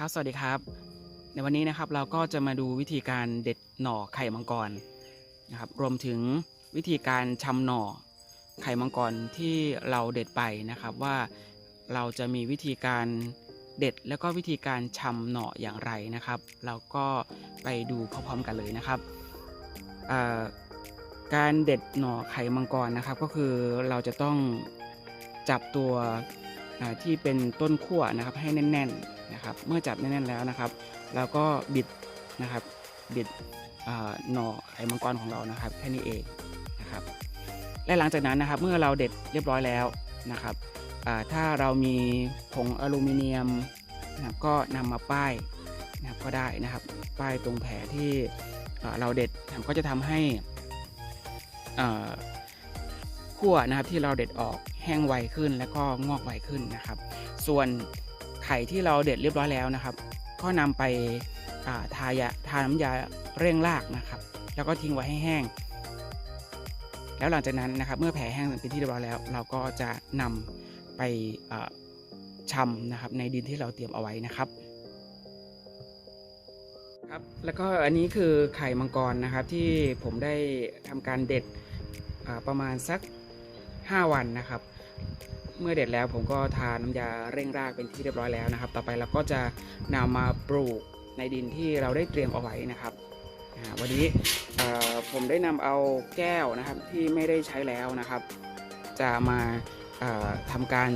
ครับ สวัสดีครับ ในวันนี้นะครับเราก็จะมาดูวิธีการเด็ดหน่อไข่มังกรนะครับ รวมถึงวิธีการชำหน่อไข่มังกรที่เราเด็ดไปนะครับว่าเราจะมีวิธีการเด็ดแล้วก็วิธีการชำหน่ออย่างไรนะครับ เราก็ไปดูพร้อมๆกันเลยนะครับ การเด็ดหน่อไข่มังกรนะครับ ก็คือเราจะต้องจับตัวที่เป็นต้นขั้วนะครับให้แน่นๆ นะครับเมื่อจับแน่นแล้วนะครับเราก็บิดนะครับบิดหน่อไข่มังกรของเรานะครับแค่นี้เองนะครับและหลังจากนั้นนะครับเมื่อเราเด็ดเรียบร้อยแล้วนะครับถ้าเรามีผงอลูมิเนียมนะครับก็นำมาป้ายนะครับก็ได้นะครับป้ายตรงแผลที่เราเด็ดก็จะทำให้ขั้วนะครับที่เราเด็ดออกแห้งไวขึ้นแล้วก็งอกไวขึ้นนะครับ ส่วน ไข่ที่เราเด็ดเรียบร้อยแล้วนะครับ ก็นำไปาทายาทาน้ำยาเร่งรากนะครับ แล้วก็ทิ้งไว้ให้แห้ง แล้วหลังจากนั้นนะครับ เมื่อแผลแห้งเป็นที่เรียบร้อยแล้ว เราก็จะนำไปอ่าชำนะครับในดินที่เราเตรียมเอาไว้นะครับครับแล้วก็อันนี้คือไข่มังกรนะครับที่ผมได้ทำการเด็ดประมาณสัก 5 วันนะครับ เมื่อเด็ดแล้วผมก็ทาน้ำยาเร่งรากเป็นที่เรียบร้อยแล้วนะครับ ต่อไปเราก็จะนำมาปลูกในดินที่เราได้เตรียมเอาไว้นะครับวันนี้ผมได้นำเอาแก้วนะครับที่ไม่ได้ใช้แล้วนะครับ จะมาเอ่อทำการ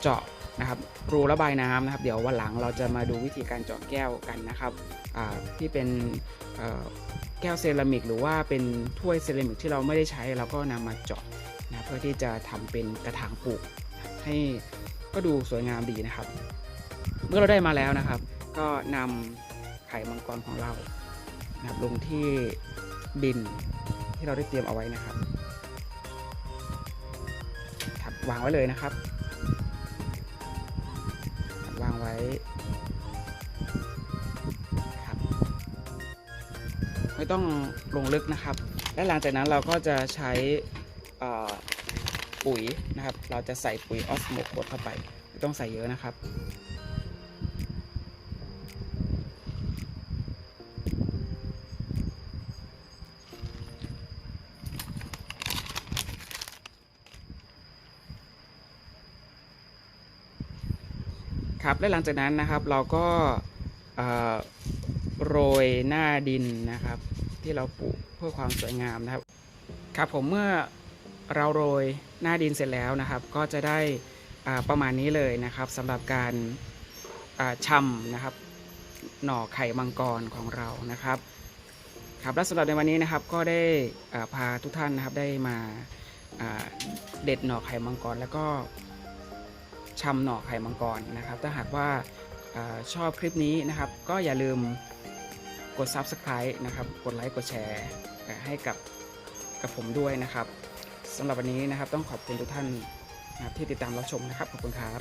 เจาะนะครับรูระบายน้ำนะครับ เดี๋ยววันหลังเราจะมาดูวิธีการเจาะแก้วกันนะครับที่เป็นแก้วเซรามิก หรือว่าเป็นถ้วยเซรามิกที่เราไม่ได้ใช้เราก็นำมาเจาะ นะเพื่อที่จะทำเป็นกระถางปลูก ให้ก็ดูสวยงามดีนะครับ เมื่อเราได้มาแล้วนะครับ ก็นำไข่มังกรของเรานะครับลงที่ดินที่เราได้เตรียมเอาไว้นะครับครับวางไว้เลยนะครับครับวางไว้ครับไม่ต้องลงลึกนะครับ และหลังจากนั้นเราก็จะใช้ ปุ๋ยนะครับ เราจะใส่ปุ๋ยออสโมโคดเข้าไป ไม่ต้องใส่เยอะนะครับ ครับและหลังจากนั้นนะครับเราก็โรยหน้าดินนะครับ ที่เราปลูกเพื่อความสวยงามนะครับ ครับผมเมื่อ เราโรยหน้าดินเสร็จแล้วนะครับ ก็จะได้ประมาณนี้เลยนะครับสำหรับการอ่าชำนะครับ หน่อไข่มังกรของเรานะครับครับและสำหรับในวันนี้นะครับก็ได้พาทุกท่านนะครับได้มาเด็ดหน่อไข่มังกร แล้วก็ชำหน่อไข่มังกรนะครับ ถ้าหากว่าอาชอบคลิปนี้นะครับ ก็อย่าลืมกด Subscribe นะครับ กดไลค์กดแชร์ให้กับกับผมด้วยนะครับ สำหรับวันนี้นะครับ ต้องขอบคุณทุกท่านนะครับที่ติดตามรับชมนะครับ ขอบคุณครับ